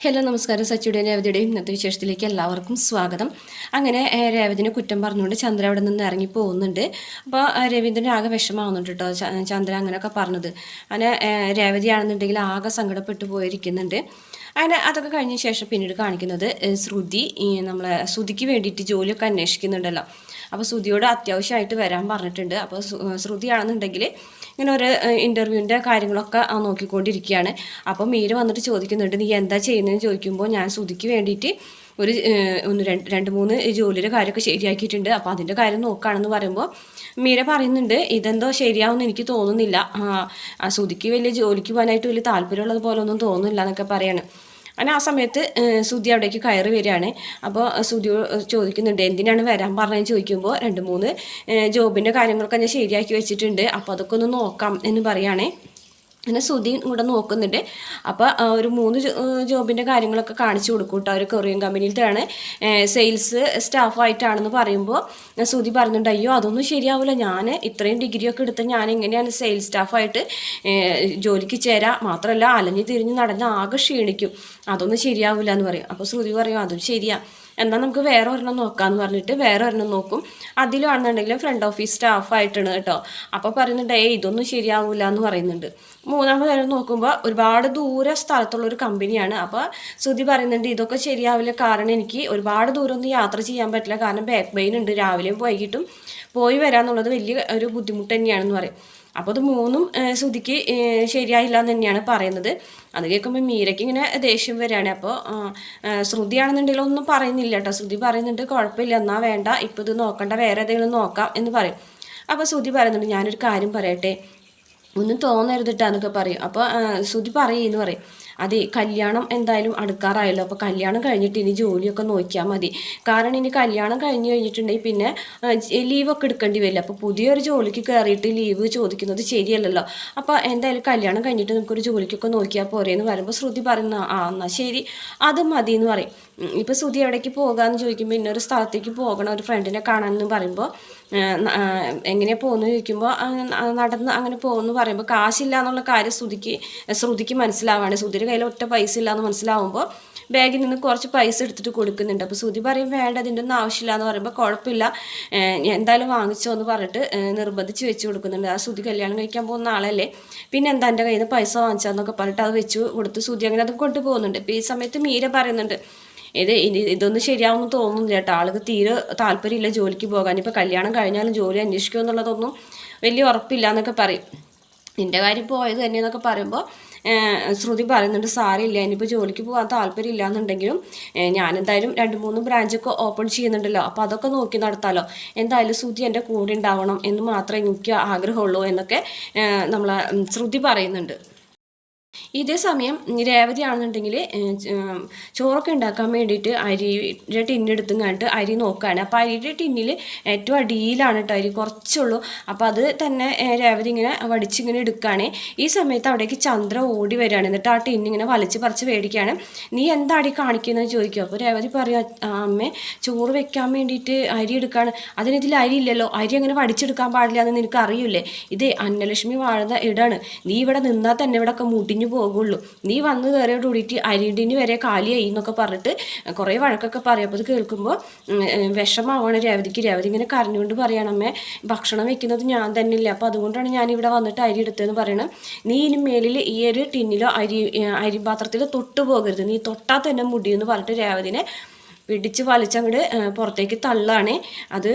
Hello നമസ്കാരം. സച്ചിയുടെയും രേവതിയുടെയും ഇന്നത്തെ വിശേഷത്തിലേക്ക് എല്ലാവർക്കും സ്വാഗതം. അങ്ങനെ രേവതിനെ കുറ്റം പറഞ്ഞുകൊണ്ട് ചന്ദ്ര അവിടെ നിന്ന് ഇറങ്ങി പോകുന്നുണ്ട്. അപ്പോൾ രവീന്ദ്രൻ ആകെ വിഷമാവുന്നുണ്ട് കേട്ടോ ചന്ദ്ര അങ്ങനെയൊക്കെ പറഞ്ഞത്. അങ്ങനെ രേവതിയാണെന്നുണ്ടെങ്കിൽ ആകെ സങ്കടപ്പെട്ടു പോയിരിക്കുന്നുണ്ട്. അങ്ങനെ അതൊക്കെ കഴിഞ്ഞ ശേഷം പിന്നീട് കാണിക്കുന്നത് ശ്രുതി നമ്മളെ ശ്രുതിക്ക് വേണ്ടിയിട്ട് ജോലിയൊക്കെ അന്വേഷിക്കുന്നുണ്ടല്ലോ. അപ്പോൾ ശ്രുതിയോട് അത്യാവശ്യമായിട്ട് വരാൻ പറഞ്ഞിട്ടുണ്ട്. അപ്പോൾ ശ്രു- ശ്രുതിയാണെന്നുണ്ടെങ്കിൽ ഇങ്ങനെ ഒരു ഇന്റർവ്യൂവിന്റെ കാര്യങ്ങളൊക്കെ നോക്കിക്കൊണ്ടിരിക്കുകയാണ്. അപ്പോൾ മീര വന്നിട്ട് ചോദിക്കുന്നുണ്ട് നീ എന്താ ചെയ്യുന്നതെന്ന് ചോദിക്കുമ്പോൾ ഞാൻ ശ്രുതിക്ക് വേണ്ടിയിട്ട് ഒരു ഒന്ന് രണ്ട് രണ്ട് മൂന്ന് ജോലിയുടെ കാര്യമൊക്കെ ശരിയാക്കിയിട്ടുണ്ട്. അപ്പോൾ അതിന്റെ കാര്യം നോക്കുകയാണെന്ന് പറയുമ്പോൾ മീര പറയുന്നുണ്ട് ഇതെന്തോ ശരിയാവുമെന്ന് എനിക്ക് തോന്നുന്നില്ല. ശ്രുതിക്ക് വലിയ ജോലിക്ക് പോകാനായിട്ട് വലിയ താല്പര്യമുള്ളത് പോലെ ഒന്നും തോന്നുന്നില്ല എന്നൊക്കെ പറയാണ്. അങ്ങനെ ആ സമയത്ത് സുതി അവിടേക്ക് കയറി വരികയാണ്. അപ്പോൾ സുധി ചോദിക്കുന്നുണ്ട് എന്തിനാണ് വരാൻ പറഞ്ഞതെന്ന് ചോദിക്കുമ്പോൾ രണ്ട് മൂന്ന് ജോബിന്റെ കാര്യങ്ങളൊക്കെ ഞാൻ ശരിയാക്കി വെച്ചിട്ടുണ്ട്. അപ്പോൾ അതൊക്കെ ഒന്ന് നോക്കാം എന്ന് പറയുകയാണേ അങ്ങനെ സുധി കൂടെ നോക്കുന്നുണ്ട്. അപ്പോൾ ഒരു മൂന്ന് ജോബിന്റെ കാര്യങ്ങളൊക്കെ കാണിച്ചു കൊടുക്കും കേട്ടോ ഒരു കൊറിയൻ കമ്പനിയിലാണ് സെയിൽസ് സ്റ്റാഫായിട്ടാണെന്ന് പറയുമ്പോൾ സുധി പറഞ്ഞിട്ടുണ്ട് അയ്യോ അതൊന്നും ശരിയാവില്ല ഞാൻ ഇത്രയും ഡിഗ്രിയൊക്കെ എടുത്ത് ഞാൻ എങ്ങനെയാണ് സെയിൽസ് സ്റ്റാഫായിട്ട് ജോലിക്ക് ചേരാം? മാത്രമല്ല അലഞ്ഞു തിരിഞ്ഞ് നടന്ന് ആകെ ക്ഷീണിക്കും. അതൊന്നും ശരിയാവില്ല എന്ന് പറയും. അപ്പോൾ ശ്രുതി പറയും അതും ശരിയാ. എന്നാൽ നമുക്ക് വേറെ ഒരെണ്ണം നോക്കാമെന്ന് പറഞ്ഞിട്ട് വേറെ ഒരെണ്ണം നോക്കും. അതിലാണെന്നുണ്ടെങ്കിലും ഫ്രണ്ട് ഓഫീസ് സ്റ്റാഫായിട്ടാണ് കേട്ടോ. അപ്പോൾ പറയുന്നുണ്ട് ഏയ് ഇതൊന്നും ശരിയാവില്ല എന്ന് പറയുന്നുണ്ട്. മൂന്നാമത് കാര്യം നോക്കുമ്പോൾ ഒരുപാട് ദൂരെ സ്ഥലത്തുള്ള ഒരു കമ്പനിയാണ്. അപ്പോൾ ശ്രുതി പറയുന്നുണ്ട് ഇതൊക്കെ ശരിയാവില്ല. കാരണം എനിക്ക് ഒരുപാട് ദൂരം ഒന്നും യാത്ര ചെയ്യാൻ പറ്റില്ല. കാരണം ബാക്ക് പെയിൻ ഉണ്ട്. രാവിലെയും വൈകിട്ടും പോയി വരാന്നുള്ളത് വലിയ ഒരു ബുദ്ധിമുട്ട് തന്നെയാണെന്ന് പറയും. അപ്പോൾ അത് മൂന്നും ശ്രുതിക്ക് ശരിയായില്ല എന്ന് തന്നെയാണ് പറയുന്നത്. അത് കേൾക്കുമ്പോൾ മീരയ്ക്ക് ഇങ്ങനെ ദേഷ്യം വരികയാണ് അപ്പോൾ ശ്രുതിയാണെന്നുണ്ടെങ്കിൽ ഒന്നും പറയുന്നില്ല കേട്ടോ. ശ്രുതി പറയുന്നുണ്ട് കുഴപ്പമില്ല എന്നാൽ വേണ്ട. ഇപ്പോൾ ഇത് നോക്കണ്ട. വേറെ ഏതെങ്കിലും നോക്കാം എന്ന് പറയും. അപ്പോൾ ശ്രുതി പറയുന്നുണ്ട് ഞാനൊരു കാര്യം പറയട്ടെ. ഒന്നും തോന്നരുതിട്ടാന്നൊക്കെ പറയും. അപ്പോൾ ശ്രുതി പറയുമെന്ന് പറയും. അതെ കല്യാണം എന്തായാലും അടുക്കാറായല്ലോ. അപ്പോൾ കല്യാണം കഴിഞ്ഞിട്ട് ഇനി ജോലിയൊക്കെ നോക്കിയാൽ മതി. കാരണം ഇനി കല്യാണം കഴിഞ്ഞ് കഴിഞ്ഞിട്ടുണ്ടെങ്കിൽ പിന്നെ ലീവൊക്കെ എടുക്കേണ്ടി വരില്ല? അപ്പോൾ പുതിയൊരു ജോലിക്ക് കയറിയിട്ട് ലീവ് ചോദിക്കുന്നത് ശരിയല്ലല്ലോ. അപ്പോൾ എന്തായാലും കല്യാണം കഴിഞ്ഞിട്ട് നമുക്കൊരു ജോലിക്കൊക്കെ നോക്കിയാൽ പോരെ എന്ന് പറയുമ്പോൾ ശ്രുതി പറയുന്ന ആ എന്നാൽ ശരി അത് മതി എന്ന് പറയും ഇപ്പൊ ഇപ്പോൾ ശ്രുതി എവിടേക്ക് പോകാമെന്ന് ചോദിക്കുമ്പോൾ ഇന്നൊരു സ്ഥലത്തേക്ക് പോകണം ഒരു ഫ്രണ്ടിനെ കാണാമെന്ന് പറയുമ്പോൾ എങ്ങനെയാണ് പോകുന്നു ചോദിക്കുമ്പോൾ നടന്ന് അങ്ങനെ പോകുമെന്ന് പറയുമ്പോൾ കാശില്ല എന്നുള്ള കാര്യം ശ്രുതിക്ക് ശ്രുതിക്ക് മനസ്സിലാവാണ്. ശ്രുതിയുടെ കയ്യിൽ ഒറ്റ പൈസ ഇല്ല എന്ന് മനസ്സിലാവുമ്പോൾ ബാഗിൽ നിന്ന് കുറച്ച് പൈസ എടുത്തിട്ട് കൊടുക്കുന്നുണ്ട്. അപ്പോൾ ശ്രുതി പറയും വേണ്ട അതിന്റെ ഒന്നും ആവശ്യമില്ല എന്ന് പറയുമ്പോൾ കുഴപ്പമില്ല. എന്തായാലും വാങ്ങിച്ചോ എന്ന് പറഞ്ഞിട്ട് നിർബന്ധിച്ച് വെച്ച് കൊടുക്കുന്നുണ്ട്. ആ ശ്രുതി കല്യാണം കഴിക്കാൻ പോകുന്ന ആളല്ലേ? പിന്നെ എന്താ എന്റെ കയ്യിൽ നിന്ന് പൈസ വാങ്ങിച്ചാന്നൊക്കെ പറഞ്ഞിട്ട് അത് വെച്ച് കൊടുത്ത് ശ്രുതി അങ്ങനെ അത് കൊണ്ടുപോകുന്നുണ്ട്. ഇപ്പോൾ ഈ സമയത്ത് മീര പറയുന്നുണ്ട് ഇത് ഇനി ഇതൊന്നും ശരിയാവുമെന്ന് തോന്നുന്നില്ല കേട്ടോ. ആൾക്ക് തീരെ താല്പര്യമില്ല ജോലിക്ക് പോകാൻ. ഇപ്പോൾ കല്യാണം കഴിഞ്ഞാലും ജോലി അന്വേഷിക്കുക എന്നുള്ളതൊന്നും വലിയ ഉറപ്പില്ല എന്നൊക്കെ പറയും. നിന്റെ കാര്യം പോയത് തന്നെയെന്നൊക്കെ പറയുമ്പോൾ ശ്രുതി പറയുന്നുണ്ട് സാരില്ല ഇനിയിപ്പോൾ ജോലിക്ക് പോകാൻ താല്പര്യം എന്നുണ്ടെങ്കിലും ഏഹ്, ഞാനെന്തായാലും രണ്ട് മൂന്ന് ബ്രാഞ്ചൊക്കെ ഓപ്പൺ ചെയ്യുന്നുണ്ടല്ലോ. അപ്പോൾ അതൊക്കെ നോക്കി നടത്താലോ. എന്തായാലും ശ്രുതി എന്റെ കൂടെ ഉണ്ടാവണം എന്ന് മാത്രമേ എനിക്ക് ആഗ്രഹമുള്ളൂ എന്നൊക്കെ നമ്മളെ ശ്രുതി പറയുന്നുണ്ട്. ഇതേ സമയം രേവതി ആണെന്നുണ്ടെങ്കിൽ ചോറൊക്കെ ഉണ്ടാക്കാൻ വേണ്ടിയിട്ട് അരിയുടെ ടിന്നെടുത്തും കണ്ടിട്ട് അരി നോക്കുകയാണ് അപ്പോൾ അരിയുടെ ടിന്നിൽ ഏറ്റവും അടിയിലാണ് കേട്ടോ അരി കുറച്ചുള്ളൂ. അപ്പോൾ അത് തന്നെ രേവതി ഇങ്ങനെ വടിച്ചിങ്ങനെ എടുക്കുകയാണ്. ഈ സമയത്ത് അവിടേക്ക് ചന്ദ്ര ഓടി വരികയാണ്. എന്നിട്ട് ആ ടിന്നിങ്ങനെ വലിച്ച് പറിച്ച് മേടിക്കുകയാണ്. നീ എന്താടി കാണിക്കുന്നത് ചോദിക്കും. അപ്പോൾ രേവതി പറയും അമ്മ അമ്മേ ചോറ് വെക്കാൻ വേണ്ടിയിട്ട് അരി എടുക്കുകയാണ്. അതിനിതിൽ അരി ഇല്ലല്ലോ. അരി അങ്ങനെ വടിച്ചെടുക്കാൻ പാടില്ല എന്ന് നിനക്ക് അറിയില്ലേ ഇത് അന്നലക്ഷ്മി വാഴുന്ന ഇടാണ്. നീ ഇവിടെ നിന്നാൽ തന്നെ ഇവിടെ ഒക്കെ മുടിഞ്ഞു പോകുള്ളൂ. നീ വന്ന് കയറിയോട് കൂടിയിട്ട് അരിടിന് വരെ കാലിയായി എന്നൊക്കെ പറഞ്ഞിട്ട് കുറേ വഴക്കൊക്കെ പറയും. അപ്പോൾ അത് കേൾക്കുമ്പോൾ വിഷമാവാണ് രേവതിക്ക്. രേവതി ഇങ്ങനെ കരഞ്ഞുകൊണ്ട് പറയണം അമ്മേ ഭക്ഷണം വെക്കുന്നത് ഞാൻ തന്നെ ഇല്ല അപ്പോൾ അതുകൊണ്ടാണ് ഞാൻ ഇവിടെ വന്നിട്ട് അരി എടുത്തതെന്ന് പറയണം. നീ ഇനി മേലിൽ ഈ ഒരു ടിന്നിലോ അരി അരിപാത്രത്തിലോ തൊട്ട് പോകരുത്. നീ തൊട്ടാൽ തന്നെ മുടിയെന്ന് പറഞ്ഞിട്ട് രേവതിനെ പിടിച്ച് വലിച്ചങ്ങോട്ട് പുറത്തേക്ക് തള്ളാണ്. അത്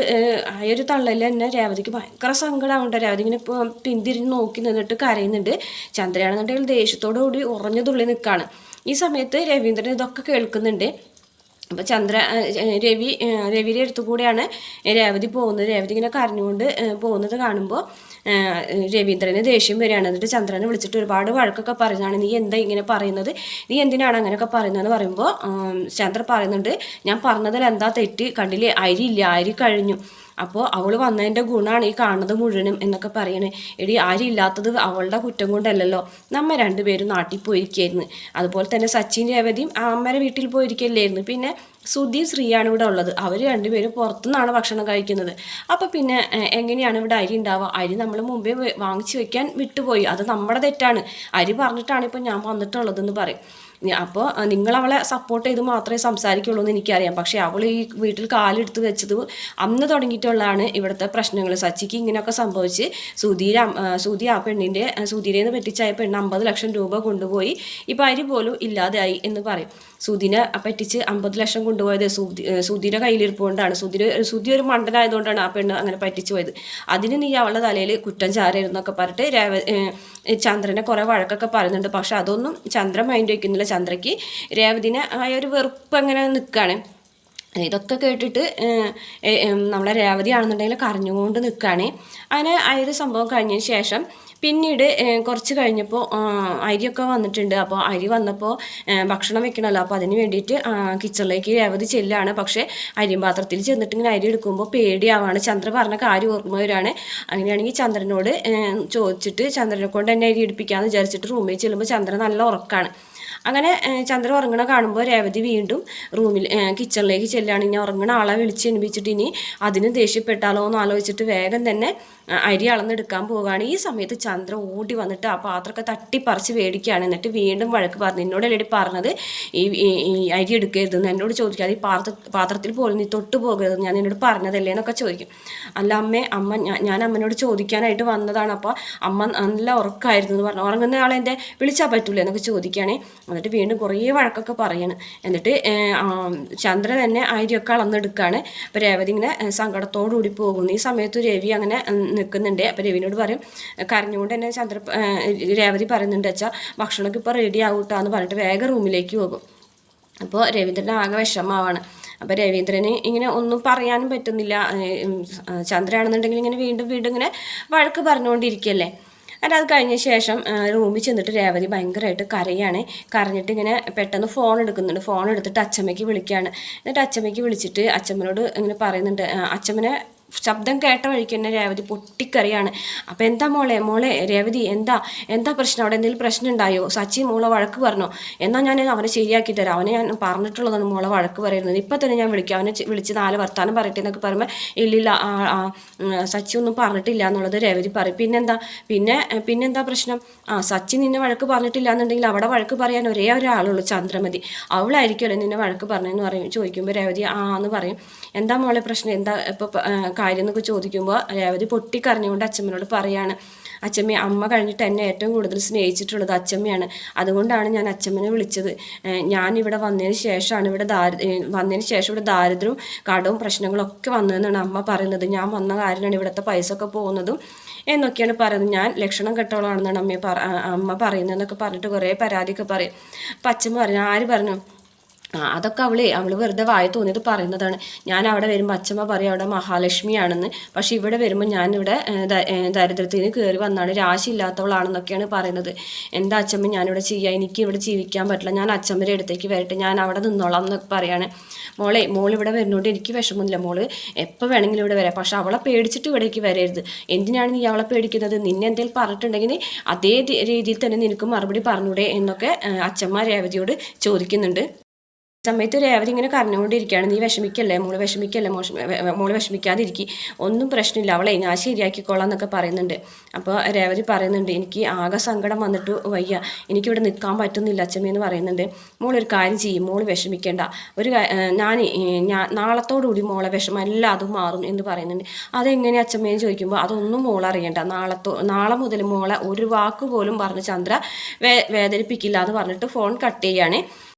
ആ ഒരു തള്ളൽ തന്നെ രേവതിക്ക് ഭയങ്കര സങ്കടമാവുണ്ട് രേവതി ഇങ്ങനെ പിന്തിരിഞ്ഞ് നോക്കി നിന്നിട്ട് കരയുന്നുണ്ട്. ചന്ദ്രയാണെന്നുണ്ടെങ്കിൽ ദേഷ്യത്തോടു കൂടി ഉറഞ്ഞു തുള്ളി നിൽക്കുകയാണ് ഈ സമയത്ത് രവീന്ദ്രൻ ഇതൊക്കെ കേൾക്കുന്നുണ്ട്. അപ്പോൾ ചന്ദ്ര രവി രവിയുടെ അടുത്ത് കൂടെയാണ് രേവതി പോകുന്നത്. രേവതി ഇങ്ങനെ കരഞ്ഞുകൊണ്ട് പോകുന്നത് കാണുമ്പോൾ രവീന്ദ്രന് ദേഷ്യം വരികയാണ്. എന്നിട്ട് ചന്ദ്രനെ വിളിച്ചിട്ട് ഒരുപാട് വഴക്കൊക്കെ പറയുന്നതാണ്. നീ എന്താ ഇങ്ങനെ പറയുന്നത്? നീ എന്തിനാണ് അങ്ങനെയൊക്കെ പറയുന്നതെന്ന് പറയുമ്പോൾ ചന്ദ്ര പറയുന്നുണ്ട് ഞാൻ പറഞ്ഞതിൽ എന്താ തെറ്റ്? കണ്ടില്ലേ? അരി ഇല്ല. അരി കഴിഞ്ഞു. അപ്പോൾ അവൾ വന്നതിന്റെ ഗുണമാണ് ഈ കാണുന്നത് മുഴുവനും എന്നൊക്കെ പറയണേ. എടി ആരും ഇല്ലാത്തത് അവളുടെ കുറ്റം കൊണ്ടല്ലല്ലോ. നമ്മ രണ്ടുപേരും നാട്ടിൽ പോയിരിക്കായിരുന്നു. അതുപോലെ തന്നെ സച്ചിൻ രേവതിയും അമ്മരെ വീട്ടിൽ പോയിരിക്കല്ലായിരുന്നു. പിന്നെ സുധീം ശ്രീയാണ് ഇവിടെ ഉള്ളത്. അവർ രണ്ടുപേരും പുറത്തുനിന്നാണ് ഭക്ഷണം കഴിക്കുന്നത്. അപ്പോൾ പിന്നെ എങ്ങനെയാണ് ഇവിടെ അരി ഉണ്ടാവുക? അരി നമ്മൾ മുമ്പേ വാങ്ങിച്ചു വെക്കാൻ വിട്ടുപോയി. അത് നമ്മുടെ തെറ്റാണ്. അരി പറഞ്ഞിട്ടാണ് ഇപ്പോൾ ഞാൻ വന്നിട്ടുള്ളതെന്ന് പറയും. അപ്പോൾ നിങ്ങൾ അവളെ സപ്പോർട്ട് ചെയ്ത് മാത്രമേ സംസാരിക്കുള്ളൂ എന്ന് എനിക്കറിയാം. പക്ഷേ അവൾ ഈ വീട്ടിൽ കാലെടുത്ത് വെച്ചത് അന്ന് തുടങ്ങിയിട്ടുള്ളതാണ് ഇവിടുത്തെ പ്രശ്നങ്ങൾ സച്ചിക്ക് ഇങ്ങനെയൊക്കെ സംഭവിച്ച് സുധീര സുധി ആ പെണ്ണിന്റെ സുധീരേന്ന് പറ്റിച്ചായ പെണ്ണ് അമ്പത് ലക്ഷം രൂപ കൊണ്ടുപോയി. ഇപ്പം അരി പോലും ഇല്ലാതെയായി എന്ന് പറയും. സുധീനെ പറ്റിച്ച് അമ്പത് ലക്ഷം കൊണ്ടുപോയത് സുധി സുധിയുടെ കയ്യിലിരിപ്പുകൊണ്ടാണ്. സുധീര സുധി ഒരു മണ്ടനായതുകൊണ്ടാണ് ആ പെണ്ണ് അങ്ങനെ പറ്റിച്ചു പോയത്. അതിന് നീ അവളുടെ തലയിൽ കുറ്റം ചാരരുന്നൊക്കെ പറഞ്ഞിട്ട് രേവ ചന്ദ്രനെ കുറേ വഴക്കൊക്കെ പറയുന്നുണ്ട്. പക്ഷെ അതൊന്നും ചന്ദ്രൻ മൈൻഡ് വയ്ക്കുന്നില്ല ചന്ദ്രയ്ക്ക് രേവതിനെ ആ ഒരു വെറുപ്പ് അങ്ങനെ നിൽക്കുകയാണ് ഇതൊക്കെ കേട്ടിട്ട് നമ്മളെ രേവതി ആണെന്നുണ്ടെങ്കിൽ കരഞ്ഞുകൊണ്ട് നിൽക്കുകയാണ് അങ്ങനെ ആ ഒരു സംഭവം കഴിഞ്ഞതിന് ശേഷം പിന്നീട് കുറച്ച് കഴിഞ്ഞപ്പോൾ അരിയൊക്കെ വന്നിട്ടുണ്ട്. അപ്പോൾ അരി വന്നപ്പോൾ ഭക്ഷണം വെക്കണമല്ലോ അപ്പോൾ അതിന് വേണ്ടിയിട്ട് കിച്ചണിലേക്ക് രേവതി ചെല്ലാണ്. പക്ഷേ അരിയും പാത്രത്തിൽ ചെന്നിട്ട് ഇങ്ങനെ അരി എടുക്കുമ്പോൾ പേടിയാവാണ്. ചന്ദ്ര പറഞ്ഞ കാര്യം ഓർമ്മ വരികയാണ് അങ്ങനെയാണെങ്കിൽ ചന്ദ്രനോട് ചോദിച്ചിട്ട് ചന്ദ്രനെ കൊണ്ട് തന്നെ അരി എടുപ്പിക്കാമെന്ന് വിചാരിച്ചിട്ട് റൂമിൽ ചെല്ലുമ്പോൾ ചന്ദ്രൻ നല്ല ഉറക്കാണ്. അങ്ങനെ ചന്ദ്രൻ ഉറങ്ങണ കാണുമ്പോൾ രേവതി വീണ്ടും റൂമിൽ കിച്ചണിലേക്ക് ചെല്ലുകയാണ്. ഇനി ഉറങ്ങണ ആളെ വിളിച്ച് എണിപ്പിച്ചിട്ട് ഇനി അതിന് ദേഷ്യപ്പെട്ടാലോ എന്ന് ആലോചിച്ചിട്ട് വേഗം തന്നെ അരി അളന്നെടുക്കാൻ പോവുകയാണ്. ഈ സമയത്ത് ചന്ദ്ര ഓടി വന്നിട്ട് ആ പാത്രമൊക്കെ തട്ടിപ്പറിച്ച് മേടിക്കുകയാണ് എന്നിട്ട് വീണ്ടും വഴക്ക് പറഞ്ഞു. എന്നോട് എന്നോടല്ലേ പറഞ്ഞത്? ഈ അരി എടുക്കരുതെന്ന് എന്നോട് ചോദിക്കാതെ ഈ പാത്ര പാത്രത്തിൽ പോലും നീ തൊട്ട് പോകരുത്. ഞാൻ എന്നോട് പറഞ്ഞതല്ലേ എന്നൊക്കെ ചോദിക്കും. അല്ല അമ്മേ അമ്മ ഞാൻ അമ്മനോട് ചോദിക്കാനായിട്ട് വന്നതാണ്. അപ്പോൾ അമ്മ നല്ല ഉറക്കമായിരുന്നു എന്ന് പറഞ്ഞു. ഉറങ്ങുന്ന ആളെ എന്റെ വിളിച്ചാൽ പറ്റൂല എന്നൊക്കെ ചോദിക്കുകയാണെ. എന്നിട്ട് വീണ്ടും കുറേ വഴക്കൊക്കെ പറയണം. എന്നിട്ട് ചന്ദ്ര തന്നെ അരിയൊക്കെ അളന്നെടുക്കുകയാണ് അപ്പോൾ രേവതി ഇങ്ങനെ സങ്കടത്തോടു കൂടി പോകുന്നു. ഈ സമയത്ത് രവി അങ്ങനെ നിൽക്കുന്നുണ്ട് അപ്പോൾ രവിനോട് പറയും കരഞ്ഞുകൊണ്ട് തന്നെ ചന്ദ്ര രേവതി പറയുന്നുണ്ട് വെച്ചാൽ ഭക്ഷണമൊക്കെ ഇപ്പോൾ റെഡി ആകൂട്ടാന്ന് പറഞ്ഞിട്ട് വേഗം റൂമിലേക്ക് പോകും. അപ്പോൾ രവീന്ദ്രൻ ആകെ വിഷമമാണ്. അപ്പോൾ രവീന്ദ്രന് ഇങ്ങനെ ഒന്നും പറയാനും പറ്റുന്നില്ല. ചന്ദ്രയാണെന്നുണ്ടെങ്കിൽ ഇങ്ങനെ വീണ്ടും വീണ്ടും ഇങ്ങനെ വഴക്ക് പറഞ്ഞുകൊണ്ടിരിക്കുകയല്ലേ എന്നിട്ട് അത് കഴിഞ്ഞ ശേഷം റൂമിൽ ചെന്നിട്ട് രേവതി ഭയങ്കരമായിട്ട് കരയാണ്. കരഞ്ഞിട്ട് ഇങ്ങനെ പെട്ടെന്ന് ഫോൺ എടുക്കുന്നുണ്ട്. ഫോൺ എടുത്തിട്ട് അച്ചമ്മയ്ക്ക് വിളിക്കുകയാണ് എന്നിട്ട് അച്ചമ്മയ്ക്ക് വിളിച്ചിട്ട് അച്ചമ്മനോട് ഇങ്ങനെ പറയുന്നുണ്ട് അച്ചമ്മനെ ശബ്ദം കേട്ട വഴിക്ക് തന്നെ രേവതി പൊട്ടിക്കറിയാണ്. അപ്പോൾ എന്താ മോളെ? മോളെ രേവതി എന്താ? എന്താ പ്രശ്നം? അവിടെ എന്തെങ്കിലും പ്രശ്നം ഉണ്ടായോ? സച്ചി മോളെ വഴക്ക് പറഞ്ഞോ? എന്നാൽ ഞാൻ അവനെ ശരിയാക്കി തരാം. അവനെ ഞാൻ പറഞ്ഞിട്ടുള്ളതാണ് മോളെ വഴക്ക് പറയുന്നത്. ഇപ്പം തന്നെ ഞാൻ വിളിക്കാം. അവനെ വിളിച്ച് നാല് വർത്താനം പറയട്ടെ എന്നൊക്കെ പറയുമ്പോൾ ഇല്ലില്ല സച്ചി ഒന്നും പറഞ്ഞിട്ടില്ല എന്നുള്ളത് രേവതി പറയും. പിന്നെന്താ? പിന്നെ പിന്നെന്താ പ്രശ്നം? ആ സച്ചി നിന്നെ വഴക്ക് പറഞ്ഞിട്ടില്ല എന്നുണ്ടെങ്കിൽ അവിടെ വഴക്ക് പറയാൻ ഒരേ ഒരാളുള്ളൂ ചന്ദ്രമതി. അവളായിരിക്കുമല്ലോ നിന്നെ വഴക്ക് പറഞ്ഞെന്ന് പറയും. ചോദിക്കുമ്പോൾ രേവതി ആ എന്ന് പറയും. എന്താ മോളെ പ്രശ്നം? എന്താ ഇപ്പോൾ കാര്യം എന്നൊക്കെ ചോദിക്കുമ്പോൾ രേവതി പൊട്ടിക്കറിഞ്ഞുകൊണ്ട് അച്ഛമ്മനോട് പറയാണ് അച്ഛമ്മ അമ്മ കഴിഞ്ഞിട്ട് എന്നെ ഏറ്റവും കൂടുതൽ സ്നേഹിച്ചിട്ടുള്ളത് അച്ഛമ്മയാണ് അതുകൊണ്ടാണ് ഞാൻ അച്ഛമ്മനെ വിളിച്ചത്. ഞാൻ ഇവിടെ വന്നതിന് ശേഷമാണ് ഇവിടെ ദാരി വന്നതിന് ശേഷം ഇവിടെ ദാരിദ്ര്യവും കടവും പ്രശ്നങ്ങളൊക്കെ വന്നതെന്നാണ് അമ്മ പറയുന്നത്. ഞാൻ വന്ന കാര്യമാണ് ഇവിടുത്തെ പൈസ ഒക്കെ പോകുന്നതും എന്നൊക്കെയാണ് പറയുന്നത്. ഞാൻ ലക്ഷണം കെട്ടോളാണെന്നാണ് അമ്മയെ പറ അമ്മ പറയുന്നതെന്നൊക്കെ പറഞ്ഞിട്ട് കുറേ പരാതിയൊക്കെ പറയും. അപ്പം അച്ഛമ്മ പറഞ്ഞു ആര് പറഞ്ഞു? അതൊക്കെ അവളെ അവൾ വെറുതെ വായ തോന്നിയത് പറയുന്നതാണ്. ഞാൻ അവിടെ വരുമ്പോൾ അച്ഛമ്മ പറയും അവിടെ മഹാലക്ഷ്മിയാണെന്ന്. പക്ഷേ ഇവിടെ വരുമ്പോൾ ഞാനിവിടെ ദരിദ്രത്തിൽ നിന്ന് കയറി വന്നാണ്. രാശി ഇല്ലാത്തവളാണെന്നൊക്കെയാണ് പറയുന്നത്. എന്താ അച്ഛമ്മ ഞാനിവിടെ ചെയ്യുക എനിക്ക് ഇവിടെ ജീവിക്കാൻ പറ്റില്ല. ഞാൻ അച്ഛമ്മയുടെ അടുത്തേക്ക് വരട്ടെ. ഞാൻ അവിടെ നിന്നോളാം എന്നൊക്കെ പറയാണ്. മോളെ മോൾ ഇവിടെ വരുന്നോണ്ട് എനിക്ക് വിഷമമില്ല മോൾ എപ്പോൾ വേണമെങ്കിലും ഇവിടെ വരാം. പക്ഷെ അവളെ പേടിച്ചിട്ട് ഇവിടേക്ക് വരരുത്. എന്തിനാണ് നീ അവളെ പേടിക്കുന്നത്? നിന്നെ എന്തെങ്കിലും പറഞ്ഞിട്ടുണ്ടെങ്കിൽ അതേ രീതിയിൽ തന്നെ നിനക്ക് മറുപടി പറഞ്ഞൂടെ എന്നൊക്കെ അച്ഛമ്മ രേവതിയോട് ചോദിക്കുന്നുണ്ട്. സമയത്ത് രേവതി ഇങ്ങനെ കരഞ്ഞുകൊണ്ടിരിക്കുകയാണ്. നീ വിഷമിക്കല്ലേ? മോൾ വിഷമിക്കല്ലേ? മോശം മോൾ വിഷമിക്കാതിരിക്കും. ഒന്നും പ്രശ്നമില്ല. അവളെ ഞാൻ ശരിയാക്കിക്കോളാം എന്നൊക്കെ പറയുന്നുണ്ട്. അപ്പോൾ രേവതി പറയുന്നുണ്ട് എനിക്ക് ആകെ സങ്കടം വന്നിട്ട് വയ്യ. എനിക്കിവിടെ നിൽക്കാൻ പറ്റുന്നില്ല അച്ഛമ്മ എന്ന് പറയുന്നുണ്ട്. മോളൊരു കാര്യം ചെയ്യും. മോൾ വിഷമിക്കേണ്ട. ഒരു ഞാൻ ഞാൻ നാളത്തോടുകൂടി മോളെ വിഷമം എല്ലാം അതും മാറും എന്ന് പറയുന്നുണ്ട്. അതെങ്ങനെ അച്ഛമ്മയെന്ന് ചോദിക്കുമ്പോൾ അതൊന്നും മോൾ അറിയണ്ട. നാളത്തോ നാളെ മുതൽ മോളെ ഒരു വാക്ക് പോലും പറഞ്ഞ് ചന്ദ്ര വേ വേദനിപ്പിക്കില്ല എന്ന് പറഞ്ഞിട്ട് ഫോൺ കട്ട് ചെയ്യാണ്